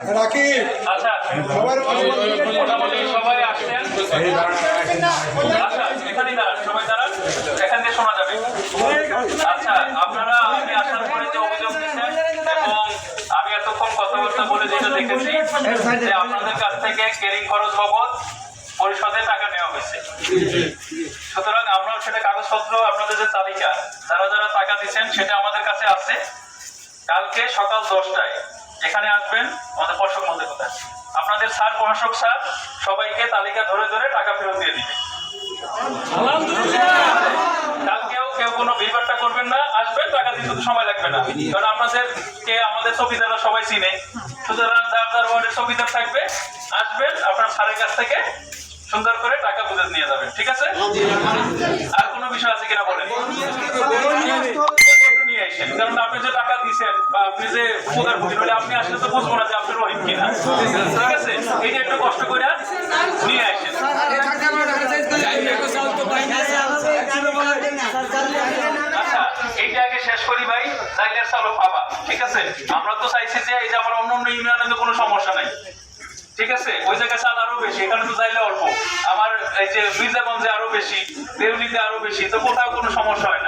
আচ্ছা সবার মোটামুটি সবাই আসছেন। আচ্ছা দাঁড়ান সবাই দাঁড়ান। এখান দিয়ে শোনা যাবে। আচ্ছা আপনারা আমি আসার পরে যে অভিযোগ দিচ্ছেন এবং আমি এতক্ষণ কথাবার্তা বলে যেটা দেখেছি যে আপনাদের কাছ থেকে কেরিং খরচ বাবদ পরিষদে টাকা নেওয়া হয়েছে। সুতরাং আমরাও সেটা কাগজপত্র আপনাদের যে তালিকা যারা যারা টাকা দিচ্ছেন সেটা আমাদের কাছে আছে। কালকে সকাল দশটায় এখানে আসবেন, আমাদের পর্ষদ মধ্যে কোথায়? আপনাদের স্যার, প্রশাসক স্যার, সবাইকে তালিকা ধরে ধরে টাকা ফেরত দিয়ে দিবে। দিতে সময় লাগবে না। কে, আমাদের সবাই চিনে। সুতরাং থাকবে, আসবেন, আপনার স্যারের কাছ থেকে সুন্দর করে টাকা বুঝে নিয়ে যাবেন, ঠিক আছে আর কোনো বিষয় আছে কিনা বলেন নিয়ে আসেন কারণ আপনি যে টাকা বা আপনি যে উপকার আপনি আসলে তো বুঝব না যে আপনি রহিম কিনা। ঠিক আছে? এই যে কষ্ট করে নিয়ে আসেন। আচ্ছা শেষ করি ভাই ঠিক আছে? আমরা তো চাইছি যে এই যে আমার অন্য অন্য ইউনিয়নে তো কোনো সমস্যা নাই। ঠিক আছে? ওই জায়গায় চাল আরও বেশি, এখানে তো চাইলে অল্প। আমার এই যে মির্জাগঞ্জে আরও বেশি, দেউলিতে আরও বেশি, তো কোথাও কোনো সমস্যা হয়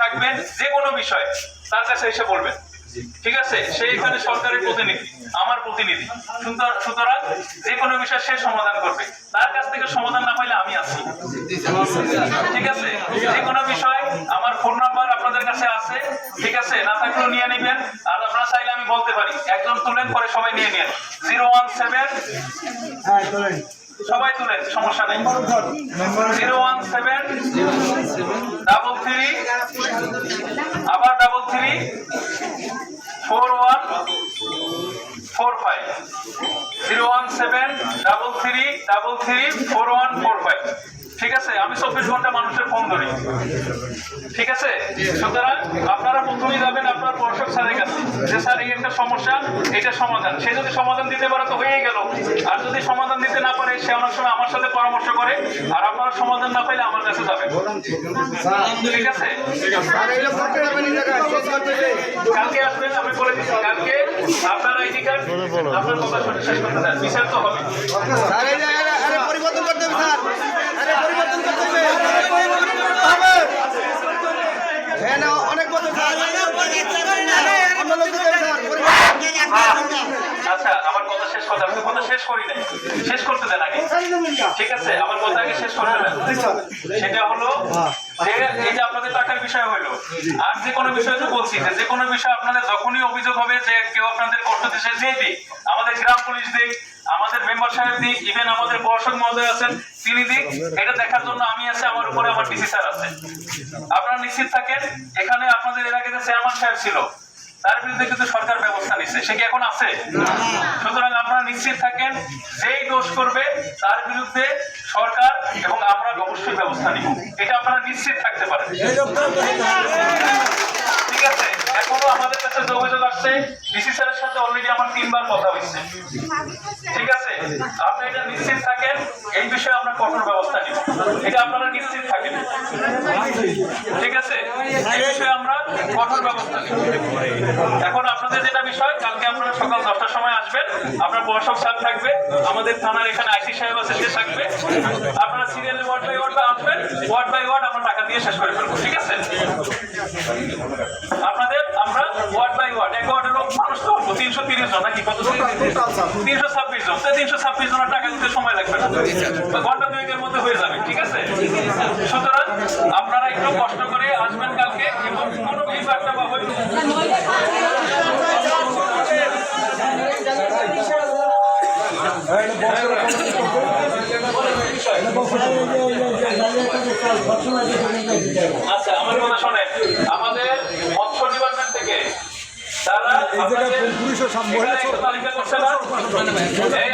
প্রতিদিন থাকবেন যে কোনো বিষয়, তার কাছে এসে বলবেন। ঠিক আছে? সে এখানে সরকারের প্রতিনিধি, আমার প্রতিনিধি। সুতরাং- যে কোনো বিষয় সে সমাধান করবে। তার কাছ থেকে সমাধান না পাইলে আমি আছি। ঠিক আছে? যে কোনো বিষয় আমার ফোন নাম্বার আপনাদের কাছে আছে। ঠিক আছে? না থাকলেও নিয়ে নেবেন। আর আপনারা চাইলে আমি বলতে পারি। একজন তুলেন, পরে সবাই নিয়ে নেন। জিরো ওয়ান সেভেন সবাই তুলেন সমস্যা নেই। Zero one seven double three আবার double three four one four five zero one seven double three double three four one four five ঠিক আছে আমি চব্বিশ ঘণ্টা মানুষের ফোন ধরি। ঠিক আছে? সুতরাং আপনারা প্রথমেই যাবেন আপনার পর্ষদ স্যারের কাছে। যে স্যার সমস্যা, এটা সমাধান। সে যদি সমাধান দিতে পারে তো হয়েই গেল। আর যদি সমাধান দিতে না পারে, সে অনেক সময় আমার সাথে পরামর্শ করে। আর আপনারা সমাধান না পাইলে আমার কাছে যাবেন। ঠিক আছে? কালকে আসবেন, আমি বলে দিচ্ছি, কালকে আপনার আইডি কার্ড, আপনার কথা শুনে শেষ করতে দেন বিচার তো হবে। হ্যাঁ অনেক বছর স্যার আরে, অন্য লোক দিতে হবে, স্যার পরিবর্তন আচ্ছা আমার কথা শেষ কথা আমি তো কথা শেষ করি নাই। শেষ করতে দেন আগে। ঠিক আছে আমার কথা আগে শেষ করতে দেন। সেটা হলো এই যে আপনাদের টাকার বিষয় হলো আর যে কোনো বিষয় তো বলছি যে কোনো বিষয় আপনাদের যখনই অভিযোগ হবে যে কেউ আপনাদের কষ্ট দিচ্ছে যে দিক। আমাদের গ্রাম পুলিশ দিক আমাদের মেম্বার সাহেব দিক ইভেন আমাদের প্রশাসক মহোদয় আছেন তিনি দিক। এটা দেখার জন্য আমি আছে আমার উপরে আমার ডিসি স্যার আছে। আপনারা নিশ্চিত থাকেন এখানে আপনাদের যে চেয়ারম্যান সাহেব ছিল তার বিরুদ্ধে কিন্তু সরকার ব্যবস্থা নিচ্ছে সে কি এখন আছে? সুতরাং আপনারা নিশ্চিত থাকেন যেই দোষ করবে তার বিরুদ্ধে সরকার এবং আমরা অবশ্যই ব্যবস্থা নিব। এটা আপনারা নিশ্চিত থাকতে পারেন। ঠিক আছে? এখনও আমাদের কাছে যে অভিযোগ আসছে ডিসি স্যারের সাথে অলরেডি আমার তিনবার কথা হয়েছে। ঠিক আছে? আপনি এটা নিশ্চিত থাকেন। এই বিষয়ে আমরা কঠোর ব্যবস্থা নিব। এটা আপনারা নিশ্চিত থাকেন ঠিক আছে? এই বিষয়ে আমরা কঠোর ব্যবস্থা নিব। এখন আপনাদের যেটা বিষয়, কালকে আপনারা সকাল দশটার সময় আসবেন। আপনার প্রশাসক স্যার থাকবে। আমাদের থানার এখানে আইসি সাহেব আছে, সে থাকবে। আপনারা সিরিয়াল ওয়ার্ড বাই ওয়ার্ড আসবেন। ওয়ার্ড বাই ওয়ার্ড আমরা টাকা দিয়ে শেষ করে ফেলব, ঠিক আছে? আপনাদের আমরা ওয়ার্ড বাই ওয়ার্ড এক ওয়ার্ডের মানুষ তো তিনশো তিরিশ জন নাকি কত তিনশো ছাব্বিশ জন তিনশো ছাব্বিশ জনের টাকা দিতে সময় লাগবে না। বা ঘণ্টা দুয়েকের মধ্যে হয়ে যাবে ঠিক আছে? সুতরাং আপনারা একটু কষ্ট করে আসবেন কালকে এবং কোনো বিভাগটা বা আচ্ছা আমার কথা শোনেন। আমাদের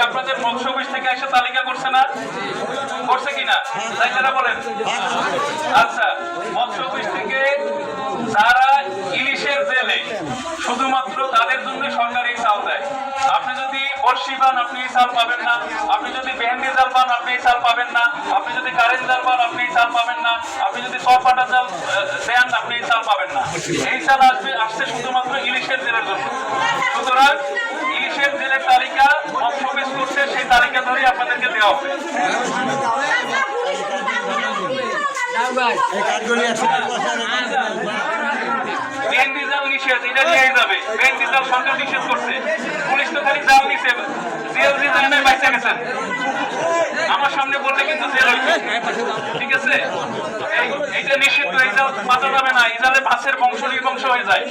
আপনাদের মৎস্য অফিস থেকে এসে তালিকা করছে না? করছে কিনা? তাই তারা বলেন। আচ্ছা মৎস্য অফিস থেকে তারা ইলিশের জেলে শুধুমাত্র তাদের জন্য সরকারি চাল দেয় আপনি যদি বর্ষি পান আপনি এই চাল পাবেন না। আপনি যদি বেহেন্দি জাল পান আপনি এই চাল পাবেন না। আপনি যদি কারেন্ট জাল পান আপনি এই চাল পাবেন না। আপনি যদি সব পাটা জাল দেন আপনি এই চাল পাবেন না। এই চাল আসবে আসছে শুধুমাত্র ইলিশের জেলের জন্য। সুতরাং ইলিশের জেলের তালিকা অংশ পেশ করছে সেই তালিকা ধরেই আপনাদেরকে দেওয়া হবে। জাল নিষেধ এটা নিয়ে যাবে। জাল সরকার নিষেধ করছে। পুলিশ তো খালি জাল নিছে। সিএলজি জানে বাইসে গেছেন আমার সামনে বললে কিন্তু জেল ঠিক আছে? এই- এইটা নিষিদ্ধ জাল পাতা যাবে না। ইজালে জালে মাছের বংশ নির্বংশ হয়ে যায়।